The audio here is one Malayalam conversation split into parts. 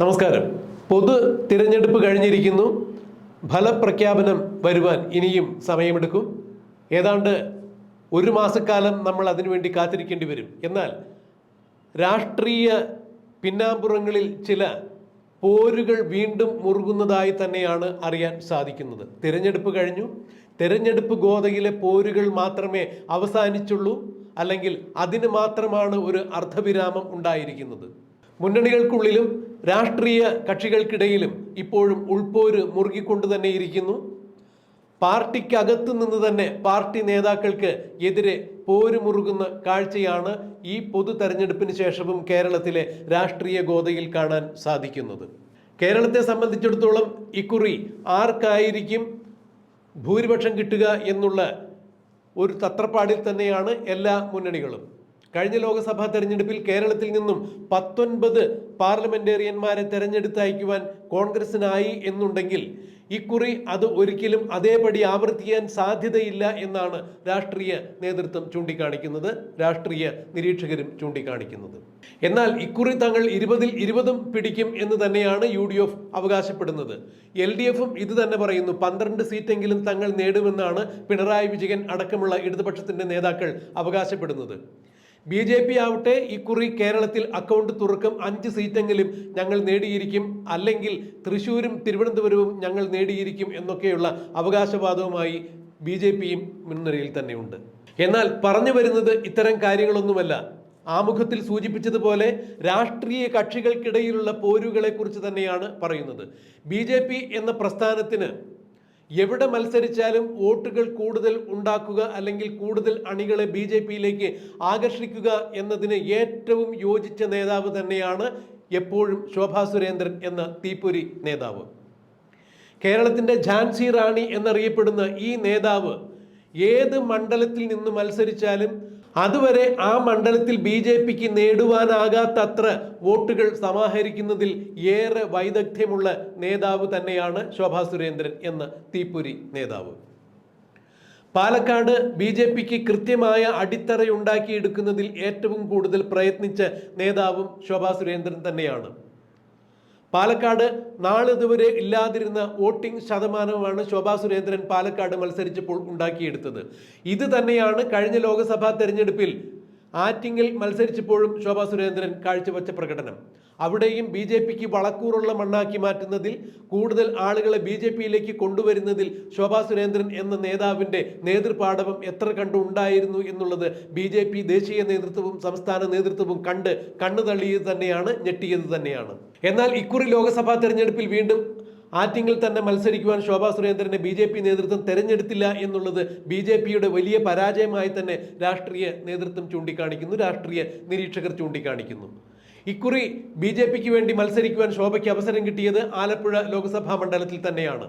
നമസ്കാരം. പൊതു തിരഞ്ഞെടുപ്പ് കഴിഞ്ഞിരിക്കുന്നു. ഫലപ്രഖ്യാപനം വരുവാൻ ഇനിയും സമയമെടുക്കും. ഏതാണ്ട് ഒരു മാസക്കാലം നമ്മൾ അതിനുവേണ്ടി കാത്തിരിക്കേണ്ടി വരും. എന്നാൽ രാഷ്ട്രീയ പിന്നാമ്പുറങ്ങളിൽ ചില പോരുകൾ വീണ്ടും മുറുകുന്നതായി തന്നെയാണ് അറിയാൻ സാധിക്കുന്നത്. തിരഞ്ഞെടുപ്പ് കഴിഞ്ഞു. തിരഞ്ഞെടുപ്പ് ഗോതയിലെ പോരുകൾ മാത്രമേ അവസാനിച്ചുള്ളൂ. അല്ലെങ്കിൽ അതിന് മാത്രമാണ് ഒരു അർദ്ധവിരാമം ഉണ്ടായിരിക്കുന്നത്. മുന്നണികൾക്കുള്ളിലും രാഷ്ട്രീയ കക്ഷികൾക്കിടയിലും ഇപ്പോഴും ഉൾപോര് മുറുകിക്കൊണ്ട് തന്നെ ഇരിക്കുന്നു. പാർട്ടിക്കകത്തു നിന്ന് തന്നെ പാർട്ടി നേതാക്കൾക്ക് എതിരെ പോര് മുറുകുന്ന കാഴ്ചയാണ് ഈ പൊതു തെരഞ്ഞെടുപ്പിന് ശേഷവും കേരളത്തിലെ രാഷ്ട്രീയ ഗോതയിൽ കാണാൻ സാധിക്കുന്നത്. കേരളത്തെ സംബന്ധിച്ചിടത്തോളം ഇക്കുറി ആർക്കായിരിക്കും ഭൂരിപക്ഷം കിട്ടുക എന്നുള്ള ഒരു തത്രപ്പാടിൽ തന്നെയാണ് എല്ലാ മുന്നണികളും. കഴിഞ്ഞ ലോക്സഭാ തെരഞ്ഞെടുപ്പിൽ കേരളത്തിൽ നിന്നും പത്തൊൻപത് പാർലമെന്റേറിയന്മാരെ തെരഞ്ഞെടുത്തയക്കുവാൻ കോൺഗ്രസിനായി എന്നുണ്ടെങ്കിൽ ഇക്കുറി അത് ഒരിക്കലും അതേപടി ആവർത്തിക്കാൻ സാധ്യതയില്ല എന്നാണ് രാഷ്ട്രീയ നേതൃത്വം ചൂണ്ടിക്കാണിക്കുന്നത് രാഷ്ട്രീയ നിരീക്ഷകരും ചൂണ്ടിക്കാണിക്കുന്നത്. എന്നാൽ ഇക്കുറി തങ്ങൾ ഇരുപതിൽ ഇരുപതും പിടിക്കും എന്ന് തന്നെയാണ് യു ഡി എഫ് അവകാശപ്പെടുന്നത്. എൽ ഡി എഫും ഇത് തന്നെ പറയുന്നു പന്ത്രണ്ട് സീറ്റെങ്കിലും തങ്ങൾ നേടുമെന്നാണ് പിണറായി വിജയൻ അടക്കമുള്ള ഇടതുപക്ഷത്തിന്റെ നേതാക്കൾ അവകാശപ്പെടുന്നത്. ബി ജെ പി ആവട്ടെ ഇക്കുറി കേരളത്തിൽ അക്കൗണ്ട് തുറക്കും അഞ്ച് സീറ്റെങ്കിലും ഞങ്ങൾ നേടിയിരിക്കും. അല്ലെങ്കിൽ തൃശ്ശൂരും തിരുവനന്തപുരവും ഞങ്ങൾ നേടിയിരിക്കും എന്നൊക്കെയുള്ള അവകാശവാദവുമായി ബി ജെ പിയും മുൻനിരയിൽ തന്നെയുണ്ട്. എന്നാൽ പറഞ്ഞു വരുന്നത് ഇത്തരം കാര്യങ്ങളൊന്നുമല്ല. ആമുഖത്തിൽ സൂചിപ്പിച്ചതുപോലെ രാഷ്ട്രീയ കക്ഷികൾക്കിടയിലുള്ള പോരുകളെക്കുറിച്ച് തന്നെയാണ് പറയുന്നത്. ബി എന്ന പ്രസ്ഥാനത്തിന് എവിടെ മത്സരിച്ചാലും വോട്ടുകൾ കൂടുതൽ ഉണ്ടാക്കുക അല്ലെങ്കിൽ കൂടുതൽ അണികളെ ബി ജെ പിയിലേക്ക് ആകർഷിക്കുക എന്നതിന് ഏറ്റവും യോജിച്ച നേതാവ് തന്നെയാണ് എപ്പോഴും ശോഭാ സുരേന്ദ്രൻ എന്ന തീപ്പൊരി നേതാവ്. കേരളത്തിന്റെ ഝാൻസി റാണി എന്നറിയപ്പെടുന്ന ഈ നേതാവ് ഏത് മണ്ഡലത്തിൽ നിന്ന് മത്സരിച്ചാലും അതുവരെ ആ മണ്ഡലത്തിൽ ബി ജെ പിക്ക് നേടുവാനാകാത്തത്ര വോട്ടുകൾ സമാഹരിക്കുന്നതിൽ ഏറെ വൈദഗ്ധ്യമുള്ള നേതാവ് തന്നെയാണ് ശോഭാ സുരേന്ദ്രൻ എന്ന തീപ്പുരി നേതാവ്. പാലക്കാട് ബി ജെ പിക്ക് കൃത്യമായ അടിത്തറയുണ്ടാക്കിയെടുക്കുന്നതിൽ ഏറ്റവും കൂടുതൽ പ്രയത്നിച്ച നേതാവും ശോഭാ സുരേന്ദ്രൻ തന്നെയാണ്. പാലക്കാട് നാളിതുവരെ ഇല്ലാതിരുന്ന വോട്ടിംഗ് ശതമാനമാണ് ശോഭാ സുരേന്ദ്രൻ പാലക്കാട് മത്സരിച്ചപ്പോൾ ഉണ്ടാക്കിയെടുത്തത്. ഇത് തന്നെയാണ് കഴിഞ്ഞ ലോക്സഭാ തെരഞ്ഞെടുപ്പിൽ ആറ്റിങ്ങിൽ മത്സരിച്ചപ്പോഴും ശോഭാ സുരേന്ദ്രൻ കാഴ്ചവെച്ച പ്രകടനം. അവിടെയും ബി ജെ പിക്ക് വളക്കൂറുള്ള മണ്ണാക്കി മാറ്റുന്നതിൽ കൂടുതൽ ആളുകളെ ബി ജെ പിയിലേക്ക് കൊണ്ടുവരുന്നതിൽ ശോഭാ സുരേന്ദ്രൻ എന്ന നേതാവിന്റെ നേതൃപാടവം എത്ര കണ്ടു ഉണ്ടായിരുന്നു എന്നുള്ളത് ബി ജെ പി ദേശീയ നേതൃത്വവും സംസ്ഥാന നേതൃത്വവും കണ്ട് കണ്ണു തള്ളിയത് തന്നെയാണ് ഞെട്ടിയത് തന്നെയാണ്. എന്നാൽ ഇക്കുറി ലോക്സഭാ തെരഞ്ഞെടുപ്പിൽ വീണ്ടും ആറ്റിങ്ങിൽ തന്നെ മത്സരിക്കുവാൻ ശോഭാ സുരേന്ദ്രനെ ബി ജെ പി നേതൃത്വം തെരഞ്ഞെടുത്തില്ല എന്നുള്ളത് ബി ജെ പിയുടെ വലിയ പരാജയമായി തന്നെ രാഷ്ട്രീയ നേതൃത്വം ചൂണ്ടിക്കാണിക്കുന്നു രാഷ്ട്രീയ നിരീക്ഷകർ ചൂണ്ടിക്കാണിക്കുന്നു. ഇക്കുറി ബി ജെ പിക്ക് വേണ്ടി മത്സരിക്കുവാൻ ശോഭയ്ക്ക് അവസരം കിട്ടിയത് ആലപ്പുഴ ലോക്സഭാ മണ്ഡലത്തിൽ തന്നെയാണ്.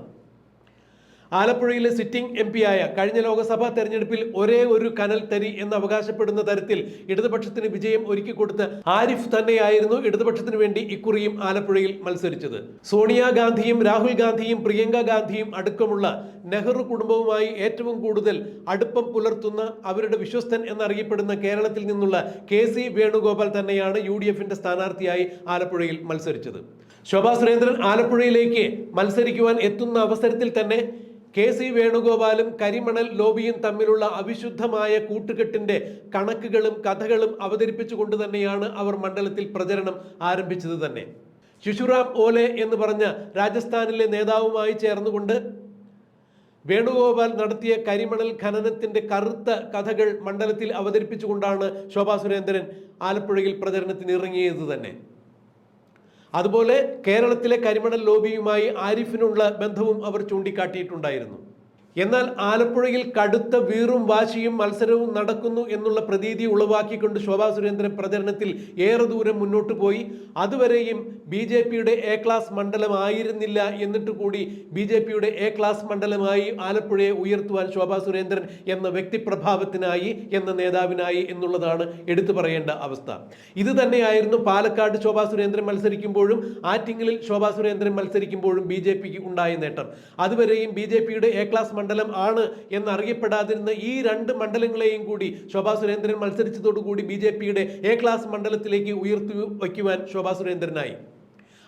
ആലപ്പുഴയിലെ സിറ്റിംഗ് എം ആയ കഴിഞ്ഞ ലോക്സഭാ തെരഞ്ഞെടുപ്പിൽ ഒരേ ഒരു കനൽ തരി എന്ന് അവകാശപ്പെടുന്ന തരത്തിൽ ഇടതുപക്ഷത്തിന് വിജയം ഒരുക്കി കൊടുത്ത് ആരിഫ് തന്നെയായിരുന്നു ഇടതുപക്ഷത്തിന് വേണ്ടി ഇക്കുറിയും ആലപ്പുഴയിൽ മത്സരിച്ചത്. സോണിയാഗാന്ധിയും രാഹുൽ ഗാന്ധിയും പ്രിയങ്ക ഗാന്ധിയും അടുക്കമുള്ള നെഹ്റു കുടുംബവുമായി ഏറ്റവും കൂടുതൽ അടുപ്പം പുലർത്തുന്ന അവരുടെ വിശ്വസ്തൻ എന്നറിയപ്പെടുന്ന കേരളത്തിൽ നിന്നുള്ള കെ സി വേണുഗോപാൽ തന്നെയാണ് യു ഡി എഫിന്റെ സ്ഥാനാർത്ഥിയായി ആലപ്പുഴയിൽ മത്സരിച്ചത്. ശോഭാ സുരേന്ദ്രൻ ആലപ്പുഴയിലേക്ക് മത്സരിക്കുവാൻ എത്തുന്ന അവസരത്തിൽ തന്നെ കെ സി വേണുഗോപാലും കരിമണൽ ലോബിയും തമ്മിലുള്ള അവിശുദ്ധമായ കൂട്ടുകെട്ടിന്റെ കണക്കുകളും കഥകളും അവതരിപ്പിച്ചുകൊണ്ട് തന്നെയാണ് അവർ മണ്ഡലത്തിൽ പ്രചരണം ആരംഭിച്ചത് തന്നെ. ശിശുറാം ഓലെ എന്ന് പറഞ്ഞ രാജസ്ഥാനിലെ നേതാവുമായി ചേർന്നുകൊണ്ട് വേണുഗോപാൽ നടത്തിയ കരിമണൽ ഖനനത്തിന്റെ കറുത്ത കഥകൾ മണ്ഡലത്തിൽ അവതരിപ്പിച്ചുകൊണ്ടാണ് ശോഭാ സുരേന്ദ്രൻ ആലപ്പുഴയിൽ പ്രചരണത്തിന് ഇറങ്ങിയത് തന്നെ. അതുപോലെ കേരളത്തിലെ കരിമണൽ ലോബിയുമായി ആരിഫിനുള്ള ബന്ധവും അവർ ചൂണ്ടിക്കാട്ടിയിട്ടുണ്ടായിരുന്നു. എന്നാൽ ആലപ്പുഴയിൽ കടുത്ത വീറും വാശിയും മത്സരവും നടക്കുന്നു എന്നുള്ള പ്രതീതി ഉളവാക്കിക്കൊണ്ട് ശോഭാ സുരേന്ദ്രൻ പ്രചരണത്തിൽ ഏറെ ദൂരം മുന്നോട്ട് പോയി. അതുവരെയും ബി ജെ പിയുടെ എ ക്ലാസ് മണ്ഡലമായിരുന്നില്ല എന്നിട്ട് കൂടി ബി ജെ പിയുടെ എ ക്ലാസ് മണ്ഡലമായി ആലപ്പുഴയെ ഉയർത്തുവാൻ ശോഭാ സുരേന്ദ്രൻ എന്ന വ്യക്തിപ്രഭാവത്തിനായി എന്ന നേതാവിനായി എന്നുള്ളതാണ് എടുത്തു പറയേണ്ട അവസ്ഥ. ഇത് തന്നെയായിരുന്നു പാലക്കാട് ശോഭാ സുരേന്ദ്രൻ മത്സരിക്കുമ്പോഴും ആറ്റിങ്ങലിൽ ശോഭാ സുരേന്ദ്രൻ മത്സരിക്കുമ്പോഴും ബി ജെ പിക്ക് ഉണ്ടായ നേട്ടം. അതുവരെയും ബി ജെ പിയുടെ എ ക്ലാസ് മണ്ഡലം ആണ് എന്നറിയപ്പെടാതിരുന്ന ഈ രണ്ട് മണ്ഡലങ്ങളെയും കൂടി ശോഭാ സുരേന്ദ്രൻ മത്സരിച്ചതോടുകൂടി ബി ജെ പിയുടെ എ ക്ലാസ് മണ്ഡലത്തിലേക്ക് ഉയർത്തി വയ്ക്കുവാൻ ശോഭാ സുരേന്ദ്രനായി.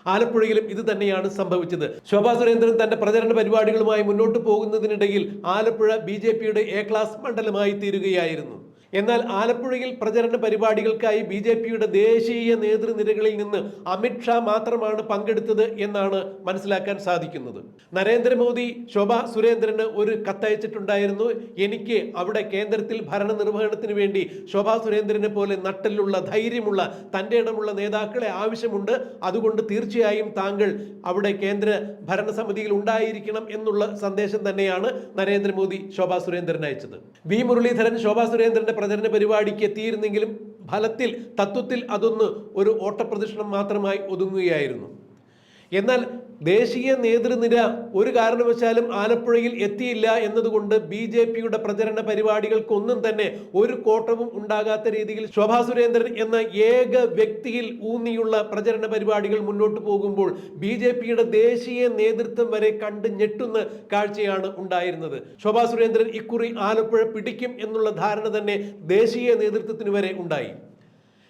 ആലപ്പുഴയിലും ഇത് തന്നെയാണ് സംഭവിച്ചത്. ശോഭാ സുരേന്ദ്രൻ തന്റെ പ്രചരണ പരിപാടികളുമായി മുന്നോട്ട് പോകുന്നതിനിടയിൽ ആലപ്പുഴ ബി ജെ പിയുടെ എ ക്ലാസ് മണ്ഡലമായി തീരുകയായിരുന്നു. എന്നാൽ ആലപ്പുഴയിൽ പ്രചരണ പരിപാടികൾക്കായി ബി ജെ പിയുടെ ദേശീയ നേതൃനിരകളിൽ നിന്ന് അമിത്ഷാ മാത്രമാണ് പങ്കെടുത്തത് എന്നാണ് മനസ്സിലാക്കാൻ സാധിക്കുന്നത്. നരേന്ദ്രമോദി ശോഭ സുരേന്ദ്രന് ഒരു കത്തയച്ചിട്ടുണ്ടായിരുന്നു. എനിക്ക് അവിടെ കേന്ദ്രത്തിൽ ഭരണ ഭരണനിർവഹണത്തിന് വേണ്ടി ശോഭ സുരേന്ദ്രനെ പോലെ നട്ടലുള്ള ധൈര്യമുള്ള തന്റെ ഇടമുള്ള നേതാക്കളെ ആവശ്യമുണ്ട്. അതുകൊണ്ട് തീർച്ചയായും താങ്കൾ അവിടെ കേന്ദ്ര ഭരണസമിതിയിൽ ഉണ്ടായിരിക്കണം എന്നുള്ള സന്ദേശം തന്നെയാണ് നരേന്ദ്രമോദി ശോഭ സുരേന്ദ്രൻ അയച്ചത്. വി മുരളീധരൻ ശോഭ സുരേന്ദ്രന്റെ പ്രചരണ പരിപാടിക്ക് എത്തിയിരുന്നെങ്കിലും ഫലത്തിൽ തത്വത്തിൽ അതൊന്ന് ഒരു ഓട്ടപ്രദക്ഷിണം മാത്രമായി ഒതുങ്ങുകയായിരുന്നു. എന്നാൽ ദേശീയ നേതൃനിര ഒരു കാരണവശാലും ആലപ്പുഴയിൽ എത്തിയില്ല എന്നതുകൊണ്ട് ബി ജെ പിയുടെ പ്രചരണ പരിപാടികൾക്കൊന്നും തന്നെ ഒരു കോട്ടവും ഉണ്ടാകാത്ത രീതിയിൽ ശോഭാ സുരേന്ദ്രൻ എന്ന ഏക വ്യക്തിയിൽ ഊന്നിയുള്ള പ്രചരണ പരിപാടികൾ മുന്നോട്ട് പോകുമ്പോൾ ബി ജെ പിയുടെ ദേശീയ നേതൃത്വം വരെ കണ്ട് ഞെട്ടുന്ന കാഴ്ചയാണ് ഉണ്ടായിരുന്നത്. ശോഭാ സുരേന്ദ്രൻ ഇക്കുറി ആലപ്പുഴ പിടിക്കും എന്നുള്ള ധാരണ തന്നെ ദേശീയ നേതൃത്വത്തിന് വരെ ഉണ്ടായി.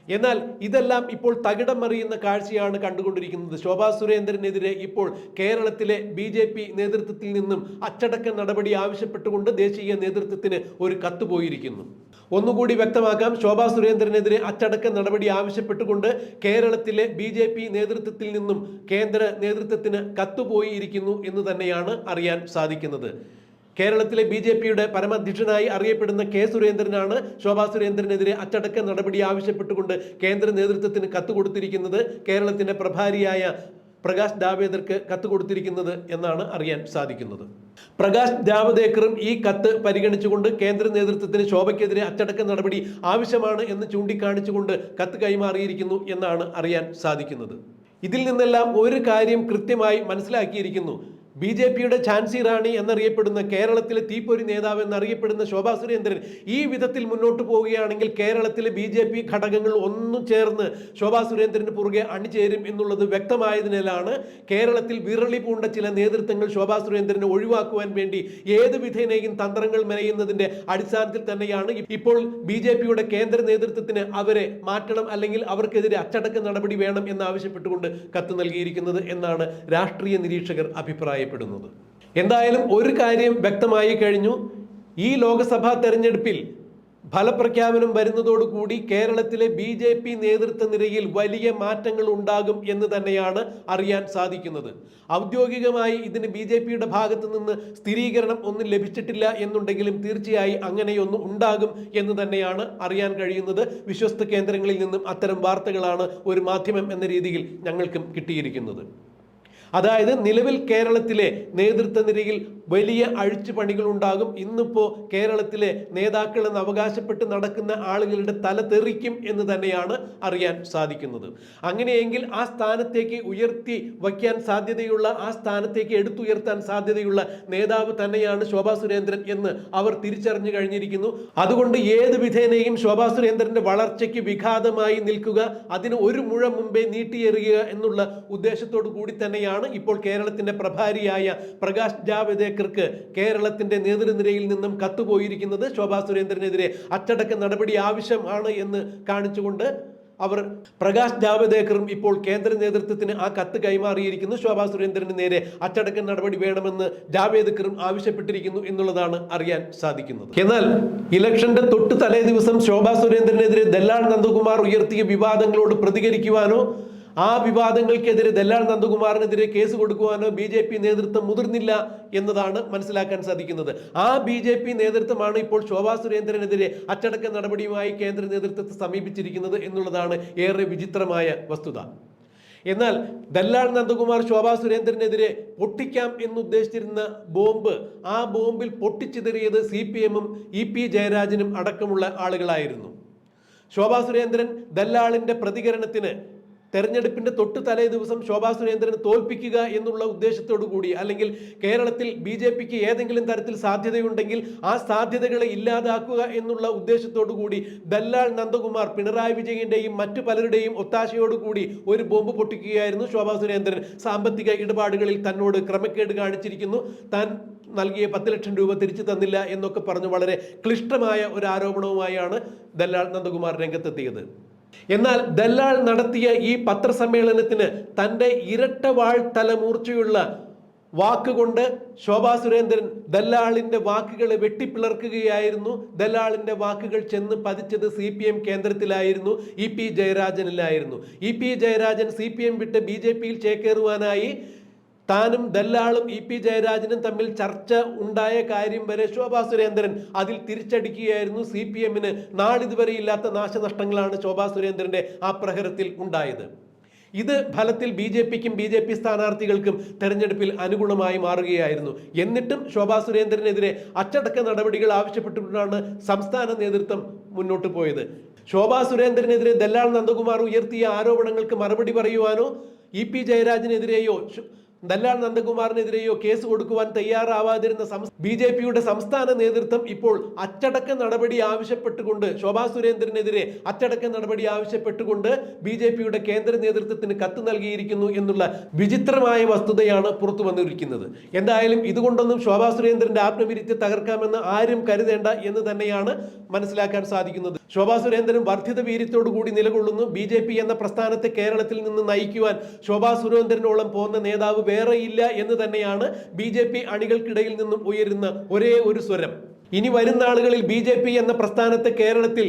എന്നാൽ ഇതെല്ലാം ഇപ്പോൾ തകിടം മറിയുന്ന കാഴ്ചയാണ് കണ്ടുകൊണ്ടിരിക്കുന്നത്. ശോഭാ സുരേന്ദ്രനെതിരെ ഇപ്പോൾ കേരളത്തിലെ ബി ജെ പി നേതൃത്വത്തിൽ നിന്നും അച്ചടക്ക നടപടി ആവശ്യപ്പെട്ടുകൊണ്ട് ദേശീയ നേതൃത്വത്തിന് ഒരു കത്ത് പോയിരിക്കുന്നു. ഒന്നുകൂടി വ്യക്തമാക്കാം. ശോഭാ സുരേന്ദ്രനെതിരെ അച്ചടക്ക നടപടി ആവശ്യപ്പെട്ടുകൊണ്ട് കേരളത്തിലെ ബി ജെ പി നേതൃത്വത്തിൽ നിന്നും കേന്ദ്ര നേതൃത്വത്തിന് കത്തുപോയിരിക്കുന്നു എന്ന് തന്നെയാണ് അറിയാൻ സാധിക്കുന്നത്. കേരളത്തിലെ ബി ജെ പിയുടെ പരമാധ്യക്ഷനായി അറിയപ്പെടുന്ന കെ സുരേന്ദ്രനാണ് ശോഭാ സുരേന്ദ്രനെതിരെ അച്ചടക്ക നടപടി ആവശ്യപ്പെട്ടുകൊണ്ട് കേന്ദ്ര നേതൃത്വത്തിന് കത്ത് കൊടുത്തിരിക്കുന്നത് കേരളത്തിന്റെ പ്രഭാരിയായ പ്രകാശ് ജാവേദർക്ക് കത്ത് കൊടുത്തിരിക്കുന്നത് എന്നാണ് അറിയാൻ സാധിക്കുന്നത്. പ്രകാശ് ജാവദേക്കറും ഈ കത്ത് പരിഗണിച്ചുകൊണ്ട് കേന്ദ്ര നേതൃത്വത്തിന് ശോഭയ്ക്കെതിരെ അച്ചടക്ക നടപടി ആവശ്യമാണ് എന്ന് ചൂണ്ടിക്കാണിച്ചുകൊണ്ട് കത്ത് കൈമാറിയിരിക്കുന്നു എന്നാണ് അറിയാൻ സാധിക്കുന്നത്. ഇതിൽ നിന്നെല്ലാം ഒരു കാര്യം കൃത്യമായി മനസ്സിലാക്കിയിരിക്കുന്നു. ബി ജെ പിയുടെ ഝാൻസി റാണി എന്നറിയപ്പെടുന്ന കേരളത്തിലെ തീപ്പൊരി നേതാവ് എന്നറിയപ്പെടുന്ന ശോഭാ സുരേന്ദ്രൻ ഈ വിധത്തിൽ മുന്നോട്ട് പോവുകയാണെങ്കിൽ കേരളത്തിലെ ബി ജെ പി ഘടകങ്ങൾ ഒന്നു ചേർന്ന് ശോഭാ സുരേന്ദ്രന് പുറകെ അണിചേരും എന്നുള്ളത് വ്യക്തമായതിനാലാണ് കേരളത്തിൽ വിരളി പൂണ്ട ചില നേതൃത്വങ്ങൾ ശോഭാ സുരേന്ദ്രനെ ഒഴിവാക്കുവാൻ വേണ്ടി ഏത് വിധേനയും തന്ത്രങ്ങൾ മെനയുന്നതിന്റെ അടിസ്ഥാനത്തിൽ തന്നെയാണ് ഇപ്പോൾ ബി ജെ പിയുടെ കേന്ദ്ര നേതൃത്വത്തിന് അവരെ മാറ്റണം അല്ലെങ്കിൽ അവർക്കെതിരെ അച്ചടക്ക നടപടി വേണം എന്നാവശ്യപ്പെട്ടുകൊണ്ട് കത്ത് നൽകിയിരിക്കുന്നത് എന്നാണ് രാഷ്ട്രീയ നിരീക്ഷകർ അഭിപ്രായപ്പെടുന്നത് എന്തായാലും ഒരു കാര്യം വ്യക്തമായി കഴിഞ്ഞു. ഈ ലോക്സഭാ തെരഞ്ഞെടുപ്പിൽ ഫലപ്രഖ്യാപനം വരുന്നതോടുകൂടി കേരളത്തിലെ ബി ജെ പി നേതൃത്വ നിരയിൽ വലിയ മാറ്റങ്ങൾ ഉണ്ടാകും എന്ന് തന്നെയാണ് അറിയാൻ സാധിക്കുന്നത്. ഔദ്യോഗികമായി ഇതിന് ബി ജെ പിയുടെ ഭാഗത്തു നിന്ന് സ്ഥിരീകരണം ഒന്നും ലഭിച്ചിട്ടില്ല എന്നുണ്ടെങ്കിലും തീർച്ചയായും അങ്ങനെയൊന്നും ഉണ്ടാകും എന്ന് തന്നെയാണ് അറിയാൻ കഴിയുന്നത്. വിശ്വസ്ത കേന്ദ്രങ്ങളിൽ നിന്നും അത്തരം വാർത്തകളാണ് ഒരു മാധ്യമം എന്ന രീതിയിൽ ഞങ്ങൾക്കും കിട്ടിയിരിക്കുന്നത്. അതായത് നിലവിൽ കേരളത്തിലെ നേതൃത്വ നിരയിൽ വലിയ അഴിച്ചുപണികൾ ഉണ്ടാകും ഇന്നിപ്പോൾ കേരളത്തിലെ നേതാക്കൾ എന്ന് അവകാശപ്പെട്ട് നടക്കുന്ന ആളുകളുടെ തല തെറിക്കും എന്ന് തന്നെയാണ് അറിയാൻ സാധിക്കുന്നത്. അങ്ങനെയെങ്കിൽ ആ സ്ഥാനത്തേക്ക് ഉയർത്തി വയ്ക്കാൻ സാധ്യതയുള്ള ആ സ്ഥാനത്തേക്ക് എടുത്തുയർത്താൻ സാധ്യതയുള്ള നേതാവ് തന്നെയാണ് ശോഭാ സുരേന്ദ്രൻ എന്ന് അവർ തിരിച്ചറിഞ്ഞു കഴിഞ്ഞിരിക്കുന്നു. അതുകൊണ്ട് ഏത് വിധേനയും ശോഭാ സുരേന്ദ്രന്റെ വളർച്ചയ്ക്ക് വിഘാതമായി നിൽക്കുക അതിന് ഒരു മുഴ മുമ്പേ നീട്ടിയെറിയുക എന്നുള്ള ഉദ്ദേശത്തോടു കൂടി തന്നെയാണ് ഇപ്പോൾ കേരളത്തിന്റെ പ്രഭാരിയായ പ്രകാശ് ജാവദേക്കർക്ക് കേരളത്തിന്റെ നേതൃനിരയിൽ നിന്നും കത്തുപോയിരിക്കുന്നത് ശോഭാ സുരേന്ദ്രനെതിരെ അച്ചടക്ക നടപടി ആവശ്യമാണ് എന്ന് കാണിച്ചുകൊണ്ട് അവർ പ്രകാശ് ജാവദേക്കറും ഇപ്പോൾ കേന്ദ്ര നേതൃത്വത്തിന് ആ കത്ത് കൈമാറിയിരിക്കുന്നു. ശോഭാ സുരേന്ദ്രന് നേരെ അച്ചടക്ക നടപടി വേണമെന്ന് ജാവേദ്കറും ആവശ്യപ്പെട്ടിരിക്കുന്നു എന്നുള്ളതാണ് അറിയാൻ സാധിക്കുന്നത്. എന്നാൽ ഇലക്ഷന്റെ തൊട്ട് തലേ ദിവസം ശോഭാ സുരേന്ദ്രനെതിരെ ദല്ലാൾ നന്ദകുമാർ ഉയർത്തിയ വിവാദങ്ങളോട് പ്രതികരിക്കുവാനോ ആ വിവാദങ്ങൾക്കെതിരെ ദല്ലാൽ നന്ദകുമാറിനെതിരെ കേസ് കൊടുക്കുവാനോ ബി ജെ പി നേതൃത്വം മുതിർന്നില്ല എന്നതാണ് മനസ്സിലാക്കാൻ സാധിക്കുന്നത്. ആ ബി ജെ പി നേതൃത്വമാണ് ഇപ്പോൾ ശോഭാ സുരേന്ദ്രനെതിരെ അച്ചടക്ക നടപടിയുമായി കേന്ദ്ര നേതൃത്വത്തെ സമീപിച്ചിരിക്കുന്നത് എന്നുള്ളതാണ് ഏറെ വിചിത്രമായ വസ്തുത. എന്നാൽ ദല്ലാൾ നന്ദകുമാർ ശോഭാ സുരേന്ദ്രനെതിരെ പൊട്ടിക്കാം എന്നുദ്ദേശിച്ചിരുന്ന ബോംബ് ആ ബോംബിൽ പൊട്ടിച്ചിതറിയത് സി പി എമ്മും ഇ പി ജയരാജനും അടക്കമുള്ള ആളുകളായിരുന്നു. ശോഭാ സുരേന്ദ്രൻ ദല്ലാളിന്റെ പ്രതികരണത്തിന് തെരഞ്ഞെടുപ്പിന്റെ തൊട്ട് തലേ ദിവസം ശോഭാ സുരേന്ദ്രനെ തോൽപ്പിക്കുക എന്നുള്ള ഉദ്ദേശത്തോടു കൂടി അല്ലെങ്കിൽ കേരളത്തിൽ ബി ജെ പിക്ക് ഏതെങ്കിലും തരത്തിൽ സാധ്യതയുണ്ടെങ്കിൽ ആ സാധ്യതകളെ ഇല്ലാതാക്കുക എന്നുള്ള ഉദ്ദേശത്തോടു കൂടി ദല്ലാൾ നന്ദകുമാർ പിണറായി വിജയന്റെയും മറ്റു പലരുടെയും ഒത്താശയോടുകൂടി ഒരു ബോംബ് പൊട്ടിക്കുകയായിരുന്നു ശോഭാ സുരേന്ദ്രൻ. സാമ്പത്തിക ഇടപാടുകളിൽ തന്നോട് ക്രമക്കേട് കാണിച്ചിരിക്കുന്നു. താൻ നൽകിയ പത്ത് ലക്ഷം രൂപ തിരിച്ചു തന്നില്ല എന്നൊക്കെ പറഞ്ഞു വളരെ ക്ലിഷ്ടമായ ഒരു ആരോപണവുമായാണ് ദല്ലാൾ നന്ദകുമാർ രംഗത്തെത്തിയത്. എന്നാൽ ദല്ലാൾ നടത്തിയ ഈ പത്രസമ്മേളനത്തിന് തന്റെ ഇരട്ടവാൾ തലമൂർച്ചയുള്ള വാക്കുകൊണ്ട് ശോഭാ സുരേന്ദ്രൻ ദല്ലാളിന്റെ വാക്കുകളെ വെട്ടിപ്പിളർക്കുകയായിരുന്നു. ദല്ലാളിന്റെ വാക്കുകൾ ചെന്ന് പതിച്ചത് സി പി എം കേന്ദ്രത്തിലായിരുന്നു. E P ജയരാജനിലായിരുന്നു. E P Jayarajan C P M വിട്ട് ബി ജെ പിയിൽ ചേക്കേറുവാനായി താനും ദല്ലാളും ഇ പി ജയരാജനും തമ്മിൽ ചർച്ച ഉണ്ടായ കാര്യം വരെ ശോഭാ സുരേന്ദ്രൻ അതിൽ തിരിച്ചടിക്കുകയായിരുന്നു സി പി എമ്മിന്. നാളിതുവരെ ഇല്ലാത്ത നാശനഷ്ടങ്ങളാണ് ശോഭാ സുരേന്ദ്രന്റെ ആ പ്രഹരത്തിൽ ഉണ്ടായത്. ഇത് ഫലത്തിൽ ബി ജെ പിക്കും ബി ജെ പി സ്ഥാനാർത്ഥികൾക്കും തെരഞ്ഞെടുപ്പിൽ അനുകൂലമായി മാറുകയായിരുന്നു. എന്നിട്ടും ശോഭാ സുരേന്ദ്രനെതിരെ അച്ചടക്ക നടപടികൾ ആവശ്യപ്പെട്ടുകൊണ്ടാണ് സംസ്ഥാന നേതൃത്വം മുന്നോട്ട് പോയത്. ശോഭാ സുരേന്ദ്രനെതിരെ ദല്ലാൾ നന്ദകുമാർ ഉയർത്തിയ ആരോപണങ്ങൾക്ക് മറുപടി പറയുവാനോ ഇ പി ജയരാജനെതിരെയോ ദല്ലാൾ നന്ദകുമാറിനെതിരെയോ കേസ് കൊടുക്കുവാൻ തയ്യാറാവാതിരുന്ന ബി ജെ പിയുടെ സംസ്ഥാന നേതൃത്വം ഇപ്പോൾ അച്ചടക്ക നടപടി ആവശ്യപ്പെട്ടുകൊണ്ട് ശോഭാ സുരേന്ദ്രനെതിരെ അച്ചടക്ക നടപടി ആവശ്യപ്പെട്ടുകൊണ്ട് ബി ജെ പിയുടെ കേന്ദ്ര നേതൃത്വത്തിന് കത്ത് നൽകിയിരിക്കുന്നു എന്നുള്ള വിചിത്രമായ വസ്തുതയാണ് പുറത്തു വന്നിരിക്കുന്നത്. എന്തായാലും ഇതുകൊണ്ടൊന്നും ശോഭാ സുരേന്ദ്രന്റെ ആത്മവിരുത്തി തകർക്കാമെന്ന് ആരും കരുതേണ്ട എന്ന് തന്നെയാണ് മനസ്സിലാക്കാൻ സാധിക്കുന്നത്. ശോഭാ സുരേന്ദ്രൻ വർദ്ധിത വീര്യത്തോടു കൂടി നിലകൊള്ളുന്നു. ബി എന്ന പ്രസ്ഥാനത്തെ കേരളത്തിൽ നിന്ന് നയിക്കുവാൻ ശോഭാ സുരേന്ദ്രനോളം പോകുന്ന നേതാവ് വേറെയില്ല എന്ന് തന്നെയാണ് ബി ജെ പി അണികൾക്കിടയിൽ നിന്നും ഉയരുന്ന ഒരേ ഒരു സ്വരം. ഇനി വരുന്ന ആളുകളിൽ ബി ജെ പി എന്ന പ്രസ്ഥാനത്തെ കേരളത്തിൽ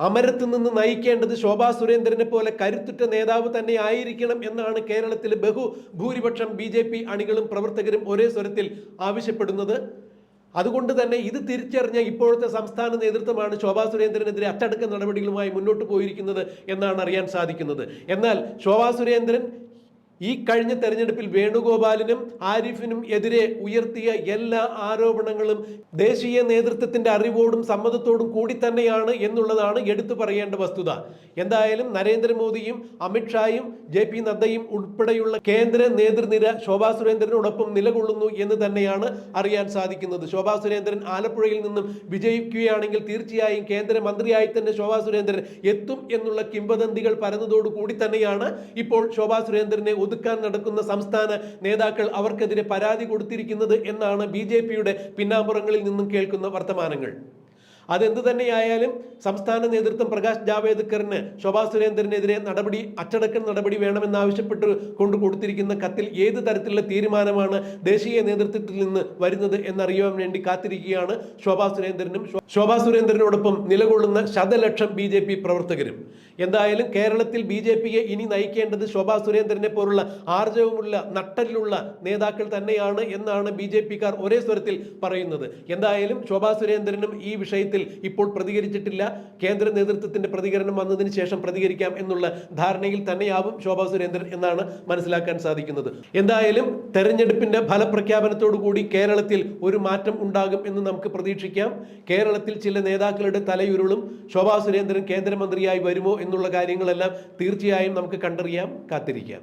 അമരത്ത് നിന്ന് നയിക്കേണ്ടത് ശോഭാ സുരേന്ദ്രനെ പോലെ കരുത്തുറ്റ നേതാവ് തന്നെ ആയിരിക്കണം എന്നാണ് കേരളത്തിലെ ബഹുഭൂരിപക്ഷം ബി ജെ പി അണികളും പ്രവർത്തകരും ഒരേ സ്വരത്തിൽ ആവശ്യപ്പെടുന്നത്. അതുകൊണ്ട് തന്നെ ഇത് തിരിച്ചറിഞ്ഞ ഇപ്പോഴത്തെ സംസ്ഥാന നേതൃത്വമാണ് ശോഭാ സുരേന്ദ്രനെതിരെ അച്ചടക്ക നടപടികളുമായി മുന്നോട്ട് പോയിരിക്കുന്നത് എന്നാണ് അറിയാൻ സാധിക്കുന്നത്. എന്നാൽ ശോഭാ സുരേന്ദ്രൻ ഈ കഴിഞ്ഞ തെരഞ്ഞെടുപ്പിൽ വേണുഗോപാലിനും ആരിഫിനും എതിരെ ഉയർത്തിയ എല്ലാ ആരോപണങ്ങളും ദേശീയ നേതൃത്വത്തിന്റെ അറിവോടും സമ്മതത്തോടും കൂടി തന്നെയാണ് എന്നുള്ളതാണ് എടുത്തു പറയേണ്ട വസ്തുത. എന്തായാലും നരേന്ദ്രമോദിയും അമിത്ഷായും ജെ പി നദ്ദയും ഉൾപ്പെടെയുള്ള കേന്ദ്ര നേതൃനിര ശോഭാ സുരേന്ദ്രനോടൊപ്പം നിലകൊള്ളുന്നു എന്ന് തന്നെയാണ് അറിയാൻ സാധിക്കുന്നത്. ശോഭാ സുരേന്ദ്രൻ ആലപ്പുഴയിൽ നിന്നും വിജയിക്കുകയാണെങ്കിൽ തീർച്ചയായും കേന്ദ്രമന്ത്രിയായി തന്നെ ശോഭാ സുരേന്ദ്രൻ എത്തും എന്നുള്ള കിംവദന്തികൾ പരന്നതോടുകൂടി തന്നെയാണ് ഇപ്പോൾ ശോഭാ സുരേന്ദ്രനെ ഒതുക്കാൻ നടക്കുന്ന സംസ്ഥാന നേതാക്കൾ അവർക്കെതിരെ പരാതി കൊടുത്തിരിക്കുന്നത് എന്നാണ് ബി പിന്നാമ്പുറങ്ങളിൽ നിന്നും കേൾക്കുന്ന വർത്തമാനങ്ങൾ. അതെന്ത് തന്നെയായാലും സംസ്ഥാന നേതൃത്വം പ്രകാശ് ജാവേദ്കറിന് ശോഭാ സുരേന്ദ്രനെതിരെ നടപടി അച്ചടക്ക നടപടി വേണമെന്നാവശ്യപ്പെട്ട് കൊണ്ട് കൊടുത്തിരിക്കുന്ന കത്തിൽ ഏത് തരത്തിലുള്ള തീരുമാനമാണ് ദേശീയ നേതൃത്വത്തിൽ നിന്ന് വരുന്നത് എന്നറിയാൻ വേണ്ടി കാത്തിരിക്കുകയാണ് ശോഭാ സുരേന്ദ്രനും. ശോഭാ സുരേന്ദ്രനോടൊപ്പം നിലകൊള്ളുന്ന ശതലക്ഷം ബി ജെ പി പ്രവർത്തകരും. എന്തായാലും കേരളത്തിൽ ബി ജെ പിയെ ഇനി നയിക്കേണ്ടത് ശോഭാ സുരേന്ദ്രനെ പോലുള്ള ആർജവമുള്ള നട്ടലിലുള്ള നേതാക്കൾ തന്നെയാണ് എന്നാണ് ബി ജെ പിക്കാർ ഒരേ സ്വരത്തിൽ പറയുന്നത്. എന്തായാലും ശോഭാ സുരേന്ദ്രനും ഈ വിഷയത്തിൽ ഇപ്പോൾ പ്രതികരിച്ചിട്ടില്ല. കേന്ദ്ര നേതൃത്വത്തിന്റെ പ്രതികരണം വന്നതിന് ശേഷം പ്രതികരിക്കാം എന്നുള്ള ധാരണയിൽ തന്നെയാവും ശോഭാ സുരേന്ദ്രൻ എന്നാണ് മനസ്സിലാക്കാൻ സാധിക്കുന്നത്. എന്തായാലും തെരഞ്ഞെടുപ്പിന്റെ ഫലപ്രഖ്യാപനത്തോടു കൂടി കേരളത്തിൽ ഒരു മാറ്റം ഉണ്ടാകും എന്ന് നമുക്ക് പ്രതീക്ഷിക്കാം. കേരളത്തിൽ ചില നേതാക്കളുടെ തലയുരുളും ശോഭാ സുരേന്ദ്രൻ കേന്ദ്രമന്ത്രിയായി വരുമോ എന്നുള്ള കാര്യങ്ങളെല്ലാം തീർച്ചയായും നമുക്ക് കണ്ടറിയാം കാത്തിരിക്കാം.